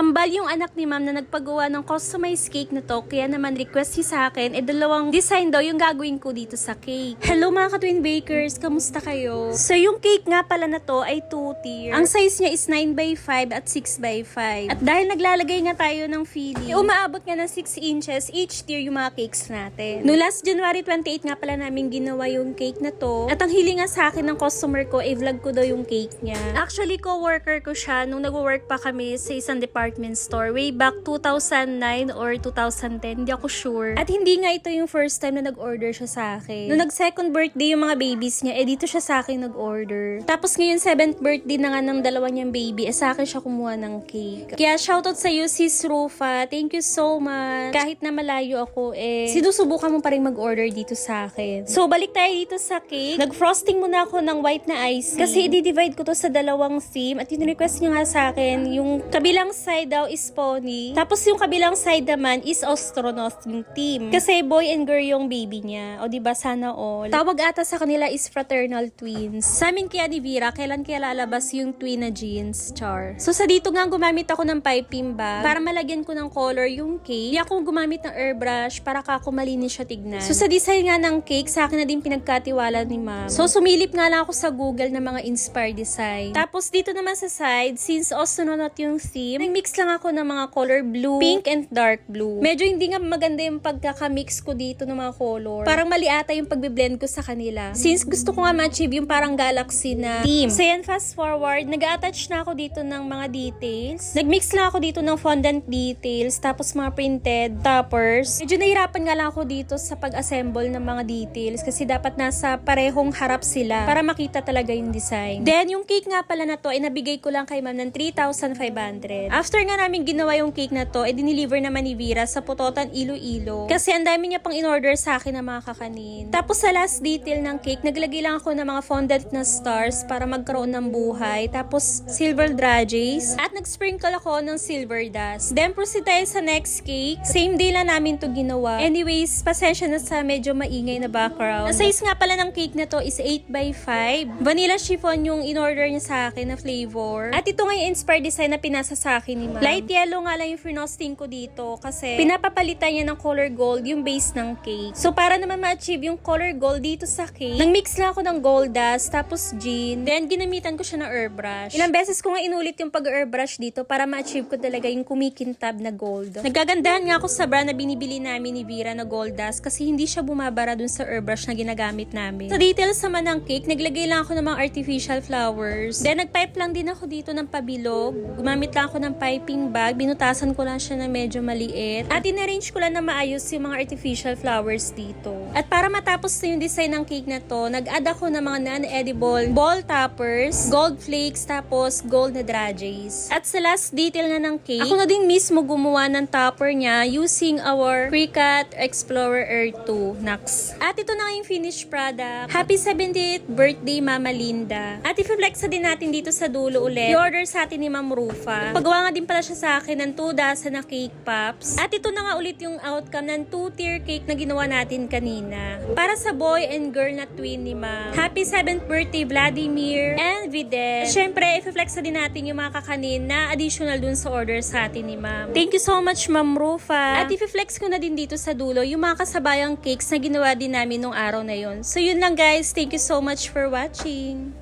Kambal yung anak ni ma'am na nagpagawa ng customized cake na to. Kaya naman request niya sa akin, eh dalawang design daw yung gagawin ko dito sa cake. Hello mga ka-twin bakers, kamusta kayo? So yung cake nga pala na to ay 2 tier. Ang size niya is 9 by 5 at 6 by 5. At dahil naglalagay nga tayo ng filling, eh, umaabot nga ng 6 inches each tier yung mga cakes natin. No last January 28 nga pala namin ginawa yung cake na to. At ang hiling nga sa akin ng customer ko, eh vlog ko daw yung cake niya. Actually, co-worker ko siya nung nag-work pa kami sa isang department store way back 2009 or 2010. Hindi ako sure. At hindi nga ito yung first time na nag-order siya sa akin. Nung nag-second birthday yung mga babies niya, eh dito siya sa akin nag-order. Tapos ngayon, seventh birthday na nga ng dalawa niyang baby, eh sa akin siya kumuha ng cake. Kaya shoutout sa iyo, sis Rufa. Thank you so much. Kahit na malayo ako, eh, sinusubukan mo pa rin mag-order dito sa akin. So, balik tayo dito sa cake. Nag-frosting muna ako ng white na ice Kasi i-divide ko to sa dalawang theme. At yung request niya nga sa akin, yung kabilang side daw is pony. Tapos yung kabilang side naman is astronaut yung team. Kasi boy and girl yung baby niya. O di ba sana all. Tawag ata sa kanila is fraternal twins. Sa amin kaya ni Vera, kailan kaya lalabas yung twin na jeans, char. So sa dito nga gumamit ako ng piping bag para malagyan ko ng color yung cake. Hindi ako gumamit ng airbrush para kako malinis siya tignan. So sa design nga ng cake, sa akin na din pinagkatiwala ni ma'am. So sumilip nga lang ako sa Google ng mga inspired design. Tapos dito naman sa side, since astronaut yung theme, nag-mix lang ako ng mga color blue, pink, and dark blue. Medyo hindi nga maganda yung pagkaka-mix ko dito ng mga color. Parang mali ata yung pagbe-blend ko sa kanila. Since gusto ko nga ma-achieve yung parang galaxy na theme. So yan, fast forward, nag-attach na ako dito ng mga details. Nag-mix lang ako dito ng fondant details, tapos mga printed toppers. Medyo nahirapan nga lang ako dito sa pag-assemble ng mga details kasi dapat nasa parehong harap sila para makita talaga yung design. Then, yung cake nga pala na to, ay nabigay ko lang kay ma'am ng 3,500. After nga namin ginawa yung cake na to, ay dineliver naman ni Vera sa Putotan, Iloilo. Kasi ang dami niya pang in-order sa akin na mga kakanin. Tapos sa last detail ng cake, naglagay lang ako ng mga fondant na stars para magkaroon ng buhay. Tapos silver dragées. At nag-sprinkle ako ng silver dust. Then proceed tayo sa next cake. Same day lang namin to ginawa. Anyways, pasensya na sa medyo maingay na background. Ang size nga pala ng cake na to is 8 by 5 Vanilla chiffon yung in-order niya sa akin na flavor. At ito nga yung inspired design na pinasa sa akin ni ma'am. Light yellow nga lang yung frosting ko dito kasi pinapapalitan niya ng color gold yung base ng cake. So para naman ma-achieve yung color gold dito sa cake, nang-mix lang ako ng gold dust tapos gin. Then ginamitan ko siya ng airbrush. Ilang beses ko nga inulit yung pag-airbrush dito para ma-achieve ko talaga yung kumikintab na gold. Nagagandahan nga ako sa brand na binibili namin ni Vera na gold dust kasi hindi siya bumabara dun sa airbrush na ginagamit namin. Sa details naman ng cake, naglagay lang ako ng mga artificial flowers. Then nagpipe lang din ako dito ng pabilog. Gumamit lang ako ng piping bag. Binutasan ko lang siya na medyo maliit. At in-arrange ko lang na maayos yung mga artificial flowers dito. At para matapos na yung design ng cake na to, nag-add ako ng mga non-edible ball toppers, gold flakes, tapos gold na dragées. At sa last detail na ng cake, ako na din mismo gumawa ng topper niya using our Cricut Explorer Air 2 Nux. At ito na yung finished product. Happy 70th birthday, Mama Linda. At i-flex din natin dito sa dulo ulit. I-order sa atin ni Ma'am Rufa. Pagawa nga din pala siya sa akin ng 2 dozen na cake pops. At ito na nga ulit yung outcome ng 2-tier cake na ginawa natin kanina. Para sa boy and girl na twin ni Ma'am. Happy 7th birthday, Vladimir and Videl. At syempre, i-flex na din natin yung mga kakanin na additional dun sa order sa atin ni Ma'am. Thank you so much, Ma'am Rufa. At i-flex ko na din dito sa dulo yung mga kasabayang cakes na ginawa din namin nung araw na yon. So yun lang guys. Thank you so much for watching.